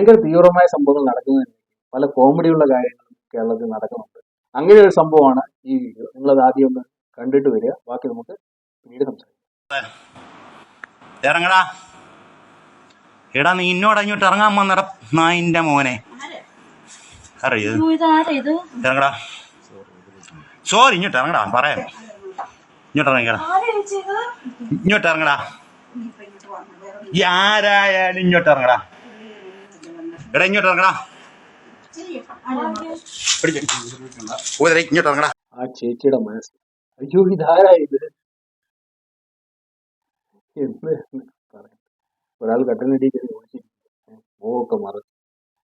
ഭയങ്കര തീവ്രമായ സംഭവങ്ങൾ നടക്കുന്നതിന് പല കോമഡിയുള്ള കാര്യങ്ങളും കേരളത്തിൽ നടക്കുന്നുണ്ട്. അങ്ങനെ ഒരു സംഭവമാണ് ഈ വീഡിയോ നിങ്ങളത് ആദ്യം ഒന്ന് കണ്ടിട്ട് വരിക. ബാക്കി നമുക്ക് പിന്നീട് സംസാരിക്കാം. ഇറങ്ങടാ. എടാ നീ ഇന്നോട് അങ്ങോട്ട് ഇറങ്ങാൻ വന്നട നായിന്റെ മോനെ. അറിയോ ഇറങ്ങടാ. സോറി ഇങ്ങോട്ട് ഇറങ്ങടാ പറയാം. ഇങ്ങോട്ട് ഇറങ്ങിക്കടാ ആരാ ചേച്ചി ഇത് ഇങ്ങോട്ട് ഇറങ്ങടാ. ഈ ആരായാലും ഇങ്ങോട്ട് ഇറങ്ങടാ. എടാ ഇങ്ങോട്ട് ഇറങ്ങടാ. ഊതരെ ഇങ്ങോട്ട് ഇറങ്ങടാ. ആ ചേച്ചിയുടെ മനസ്സ്. അയ്യോ ഇതാരാ ഇത്? ഒരാൾ കട്ടനടി കയറി ഓടിച്ചിരിക്കും മുഖമൊക്കെ മറച്ചു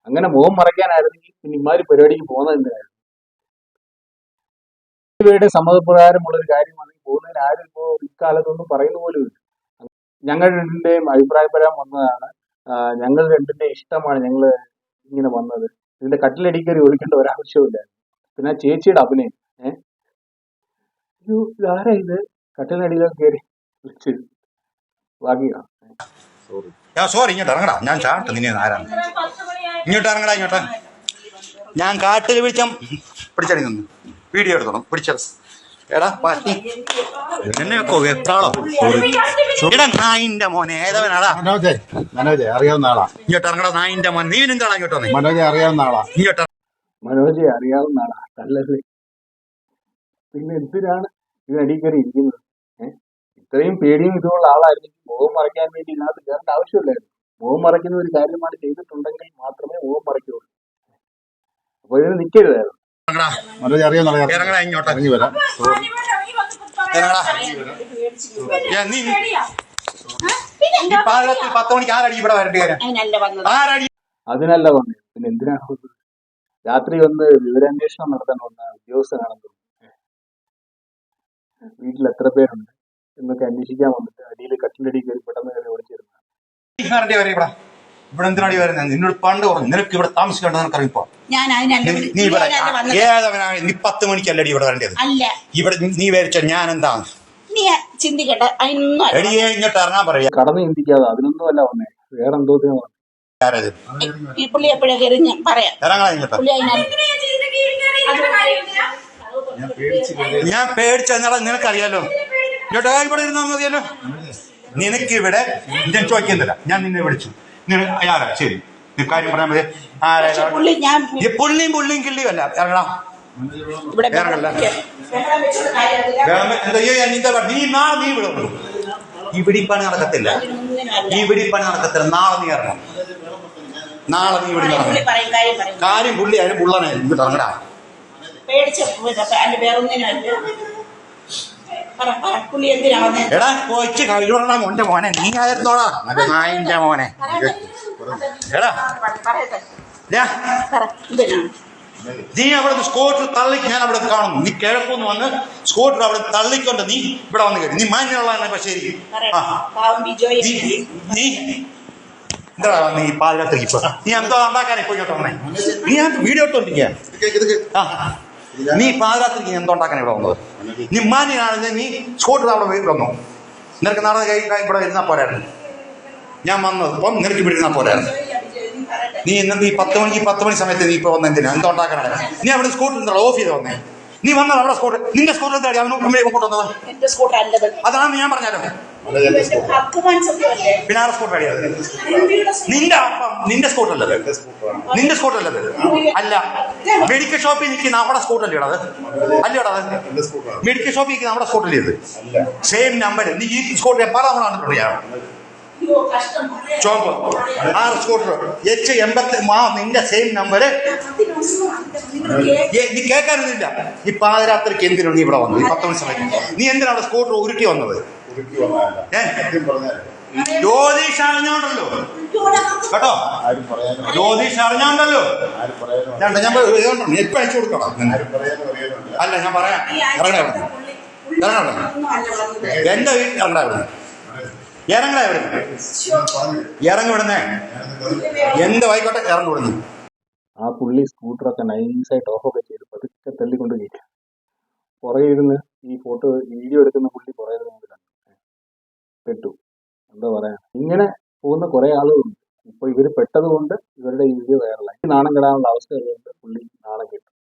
അങ്ങനെ മുഖം മറയ്ക്കാനായിരുന്നെങ്കിൽ പിന്നെ ഇമാതിരി പരിപാടിക്ക് പോകുന്നത് എന്തിനായിരുന്നു? ഇവരുടെ സമ്മതപ്രകാരമുള്ള ഒരു കാര്യമാണെങ്കിൽ പോകുന്നതിന് ആരും ഇപ്പോൾ ഇക്കാലത്തൊന്നും പറയുന്ന പോലും ഞങ്ങളുടെ അഭിപ്രായപ്പെടാൻ വന്നതാണ് ഞങ്ങൾ രണ്ടിന്റെ ഇഷ്ടമാണ് ഞങ്ങൾ ഇങ്ങനെ വന്നത്. ഇതിന്റെ കട്ടിലടിക്കറി ഒഴിക്കേണ്ട ഒരാവശ്യമില്ല പിന്നെ ചേച്ചിയുടെ അഭിനയം ഏഹ് അയ്യോ ഇതാരാ ഇത്? കട്ടിലിനടിയിലൊക്കെ കയറി ഞാൻ സോറി ഇങ്ങോട്ട് ഇറങ്ങടാ. ഞാൻ ചാട്ട് നിന്നെ ആരാണ് ഇങ്ങോട്ട് ഇറങ്ങടാ ഇങ്ങോട്ട്. ഞാൻ കാട്ടിൽ പിടിച്ച പിടിച്ചടി നിന്ന്. വീഡിയോ എടുത്തോണം. പിടിച്ച എടാ പറ്റി എന്നെ വെക്കോ വെപ്രാളോ? എടാ നായിന്റെ മോനെ ഏതവനാടാ? മനോജെ മനോജെ അറിയാവുന്ന ആളാ. ഇങ്ങോട്ട് ഇറങ്ങടാ നായിന്റെ മോൻ നീ എന്താടാ ഇങ്ങോട്ട് വന്നേ മനോജെ അറിയാവുന്ന ആളാ. ഇങ്ങോട്ട് മനോജെ അറിയാവുന്ന ആളാ. നല്ലത്. പിന്നെ എന്തിനാണ് ഇതിനടി കയറി ഇരിക്കുന്നത്? ഏഹ് ഇത്രയും പേടിയും ഇതുമുള്ള ആളായിരുന്നെങ്കിൽ മുഖം മറയ്ക്കാൻ വേണ്ടി ഇതിനകത്ത് കയറേണ്ട ആവശ്യമില്ലായിരുന്നു. മുഖം മറയ്ക്കുന്ന ഒരു കാര്യമാണ് ചെയ്തിട്ടുണ്ടെങ്കിൽ മാത്രമേ മുഖം മറയ്ക്കുള്ളൂ. അപ്പൊ ഇതിന് നിൽക്കരുതായിരുന്നു ഇറങ്ങടാ. മനോജെ അറിയാവുന്ന ആളാ ഇറങ്ങടാ ഇങ്ങോട്ട്. ഇറങ്ങി വരാം. ഇറങ്ങടാ. ഏ, നീ ഈ പാതിരാത്രി പത്ത് മണിക്ക് ആരടി ഇവിടെ വരേണ്ടി വരാം? അതിനല്ല പറഞ്ഞു ആരടി? അതിനല്ല വന്നത്. പിന്നെ എന്തിനാണ് രാത്രി വന്ന് വിവരാന്വേഷണം നടത്താൻ വന്ന ഉദ്യോഗസ്ഥനാണെന്ന് തോന്നുന്നു. വീട്ടിൽ എത്ര പേരുണ്ട് എന്നൊക്കെ അന്വേഷിക്കാൻ വന്നിട്ട് അടിയിൽ കട്ടിലടി കയറി പെട്ടെന്ന് കയറി ഓടിച്ചിരുന്നു ഇവിടെ എന്തിനാടി വരുന്നത് നിന്നോട് പണ്ട് പറഞ്ഞു നിനക്ക് ഇവിടെ താമസിക്കേണ്ടത് നിനക്ക് അറിയിപ്പോ ഞാൻ അതിനല്ല നീ- ഇവിടെ ഏതവനാണ്? നീ പത്ത് മണിക്കല്ലടി ഇവിടെ വരേണ്ടത്. അല്ല. ഇവിടെ നീ വരച്ച ഞാൻ എന്താ എടിയെ ഇങ്ങോട്ട് ഇറങ്ങാൻ പറയാ. കടന്നു ചിന്തിക്കാതെ അതിനൊന്നും അല്ല വന്നേ. വേറെ എന്തോ ആരത്? ഈ പുള്ളി എപ്പോഴാ കയറി? ഞാൻ പറയാം. ഇങ്ങോട്ട്. ഞാൻ പേടിച്ചെന്നാടാ നിനക്കറിയാലോ. ഇങ്ങോട്ട് ഇവിടെ ഇരുന്നാ മതിയല്ലോ. നിനക്കിവിടെ ഞാൻ ചോദിക്കുന്നില്ല. ഞാൻ നിന്നെ വിളിച്ചു. ആരാ? ശരി. കാര്യം പറയാൻ മതി. ആരാ? പുള്ളിയും പുള്ളിയും കിള്ളിയും അല്ല. ഇറങ്ങടാ. ഈ നീ നാളെ നീ ഇവിടെ വന്നു ഇവിടെ ഈ പണി നടക്കത്തില്ല. ഇവിടെ പണി നടക്കത്തില്ല. നാളെ നീ ഇറങ്ങണം. നാളെ നീ ഇവിടെ ഇറങ്ങണം. കാര്യം പുള്ളി അതിന് പുള്ളനെ ഇങ്ങോട്ട് ഇറങ്ങടാ. പേടിച്ച അതിന്റെ വേറൊന്നിനുമല്ല പറ പറ പുള്ളി എന്തിനാ വന്നത് എടാ കൊച്ചു കഴിവണ മോന്റെ മോനെ. നീ ആയിരുന്നോടാ? നല്ല നായിന്റെ മോനെ. എടാ. നീ അവിടെ സ്കൂട്ടർ തള്ളി ഞാൻ അവിടെ കാണുന്നു. നീ കിഴക്കുന്ന് വന്ന് സ്കൂട്ടർ അവിടെ തള്ളിക്കൊണ്ട് നീ ഇവിടെ വന്ന് കയറി നീ മാന്യമുള്ളതാണ് പക്ഷേ നീ എന്താ നീ. പാതിരാത്രിക്ക് ഇപ്പൊ? നീ എന്തോ ഇങ്ങോട്ട് വന്നേ? നീ ഞാൻ വീഡിയോ ഇട്ടോണ്ടിരിക്കുക ആ. നീ പാതിരാത്രിക്ക് നീ എന്തോ ഉണ്ടാക്കാൻ ഇവിടെ വന്നത്? നീ മാന്യനാണെങ്കിൽ നീ സ്കൂട്ടർ അവിടെ വന്നു നിനക്ക് നാളെ കൈ ഇവിടെ ഇരുന്നാ പോരായിരുന്നു. ഞാൻ വന്നത് ഇപ്പം നിനക്ക് ഇവിടെ ഇരുന്നാൽ പോരായിരുന്നു. നീ ഇന്ന് ഈ പത്ത് മണിക്ക് പത്ത് മണി സമയത്ത് നീ ഇപ്പൊ വന്ന എന്തിനാ? എന്തോ ഉണ്ടാക്കാനാണ് നീ അവിടെ സ്കൂട്ടർ എന്താ ഓഫ് ചെയ്ത് വന്നേ. നീ വന്നത് അവിടെ സ്കൂട്ടർ നിന്റെ സ്കൂട്ടർ എന്താ അവനും കൊണ്ടുവന്നത്? അതാണ് ഞാൻ പറഞ്ഞാലോ എന്റെ ഹക്കുമാൻ സത്യമല്ലേ പിന്നെ സ്കൂട്ടർ അടിയാ നിന്റെ അപ്പം നിന്റെ സ്കൂട്ടർ അല്ലത് നിന്റെ സ്കൂട്ടർ അല്ലത് അല്ല മെഡിക്കൽ ഷോപ്പിൽ നിൽക്കുന്ന അവിടെ സ്കൂട്ടർ അല്ലേ അത്? അല്ലേടാ അത്? മെഡിക്കൽ ഷോപ്പിൽ നിൽക്കുന്ന അവിടെ സ്കൂട്ടർ അല്ലേ സെയിം നമ്പർ നീ ഈ സ്കൂട്ടർ പല തവണ കണ്ടിട്ടുണ്ട് കഷ്ടം. ചോപ്പ് ആറ് സ്കൂട്ടർ എച്ച് എൺപത്തി ആ നിന്റെ സെയിം നമ്പര് നീ കേൾക്കാനൊന്നുമില്ല. ഈ പാതിരാത്രിക്ക് എന്തിനാണ് നീ ഇവിടെ വന്നത്? പത്ത് മണി സമയത്ത്. നീ എന്തിനാണ് സ്കൂട്ടർ ഉരുട്ടി വന്നത്? വന്നതല്ല. സത്യം പറഞ്ഞാൽ ജ്യോതിഷ് അറിഞ്ഞോണ്ടല്ലോ. കേട്ടോ? ജ്യോതിഷ് അറിഞ്ഞോണ്ടല്ലോ. ഞാൻ ഞാൻ ഇതുകൊണ്ടോ? നീ എപ്പോ അയച്ചു കൊടുക്കണം? അല്ല ഞാൻ പറയാം. ഇറങ്ങണ. ഇവിടെ ഇറങ്ങണ. എന്റെ വീട്ടിൽ ഇറങ്ങണ ഇവിടെ. ഇറങ്ങണ ഇവിടെ ഇറങ്ങി വിടുന്നേ എന്ത് ആയിക്കോട്ടെ ഇറങ്ങി വിടുന്നു ആ പുള്ളി സ്കൂട്ടറൊക്കെ നൈസായിട്ട് ഓഫൊക്കെ ചെയ്ത് പതുക്കെ തല്ലിക്കൊണ്ട് കയറ്റി പുറകെ ഇരുന്ന് ഈ ഫോട്ടോ വീഡിയോ എടുക്കുന്ന പുള്ളി പുറകെ ഇരുന്ന് പെട്ടു. എന്താ പറയാ? ഇങ്ങനെ പോകുന്ന കുറെ ആളുകളുണ്ട്. ഇപ്പൊ ഇവർ പെട്ടതുകൊണ്ട് ഇവരുടെ ഈ വീഡിയോ നാണം കെടാനുള്ള അവസ്ഥയുള്ളതുകൊണ്ട് പുള്ളി നാണം കിട്ടും.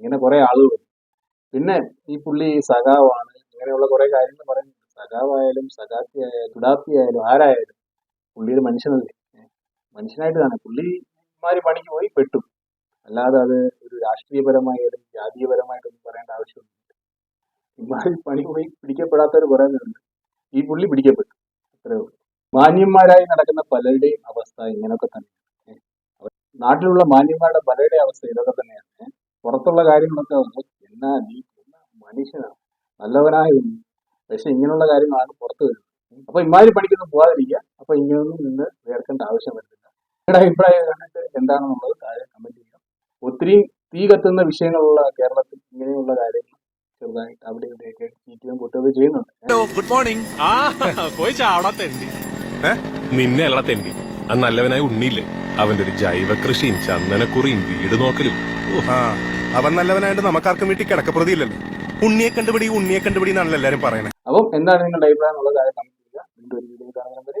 ഇങ്ങനെ കുറെ ആളുകളുണ്ട്. പിന്നെ ഈ പുള്ളി സഖാവാണ്. ഇങ്ങനെയുള്ള കുറെ കാര്യങ്ങൾ പറയുന്നുണ്ട്. സഖാവായാലും സഖാത്തി ആയാലും സുഡാത്തി ആയാലും ആരായാലും പുള്ളി ഒരു മനുഷ്യനല്ലേ? മനുഷ്യനായിട്ട് കാണാം പുള്ളിമാര് പണിക്ക് പോയി പെട്ടു. അല്ലാതെ അത് ഒരു രാഷ്ട്രീയപരമായാലും ജാതീയപരമായിട്ടൊന്നും പറയേണ്ട ആവശ്യമൊന്നുമില്ല. ഇമാരി പണി പോയി പിടിക്കപ്പെടാത്തവർ പറയുന്നുണ്ട് ഈ പുള്ളി പിടിക്കപ്പെട്ടു. ഉള്ളൂ. മാന്യന്മാരായി നടക്കുന്ന പലരുടെയും അവസ്ഥ ഇങ്ങനെയൊക്കെ തന്നെയാണ്. നാട്ടിലുള്ള മാന്യന്മാരുടെ പലരുടെ അവസ്ഥ ഇതൊക്കെ തന്നെയാണ്. പുറത്തുള്ള കാര്യങ്ങളൊക്കെ എന്നാ നീ എന്നാ മനുഷ്യനാണ് നല്ലവനായ പക്ഷെ ഇങ്ങനെയുള്ള കാര്യങ്ങളാണ് പുറത്തു വരുന്നത്. അപ്പൊ ഇമാതിരി പണിക്കൊന്നും പോകാതിരിക്കുക അപ്പൊ ഇങ്ങനെയൊന്നും നിന്ന് വേർക്കേണ്ട ആവശ്യം വരുന്നില്ല. നിങ്ങളുടെ അഭിപ്രായം കണ്ടിട്ട് എന്താണെന്നുള്ളത് താഴെ കമന്റ് ചെയ്യാം ഒത്തിരിയും തീ കത്തുന്ന വിഷയങ്ങളുള്ള കേരളത്തിൽ ഇങ്ങനെയുള്ള കാര്യങ്ങൾ ചെറുതായിട്ട് അവിടെ ഇവിടെയൊക്കെ പൊട്ടുകയും ചെയ്യുന്നുണ്ട്. ഗുഡ് മോർണിംഗ് ആ പോയി ചാവടാ തെണ്ടി. നിന്നെ അല്ല തെണ്ടി. ആ നല്ലവനായ ഉണ്ണിയില്ലേ? അവന്റെ ഒരു ജൈവ കൃഷിയും ചന്ദനക്കുറിയും വീട് നോക്കലും. ആ അവൻ നല്ലവനായിട്ട് നമുക്കാർക്കും വീട്ടിൽ കിടക്കപ്രതി ഇല്ലല്ലോ ഉണ്ണിയെ കണ്ടുപിടി ഉണ്ണിയെ കണ്ടുപിടി എന്നാണല്ലോ എല്ലാരും പറയണേ. അപ്പം എന്താണ് നിങ്ങളുടെ അഭിപ്രായം? എന്നുള്ളത് കാര്യം കമന്റ് ചെയ്യുക. വീണ്ടും ഒരു വീഡിയോ കാണുന്നവരെ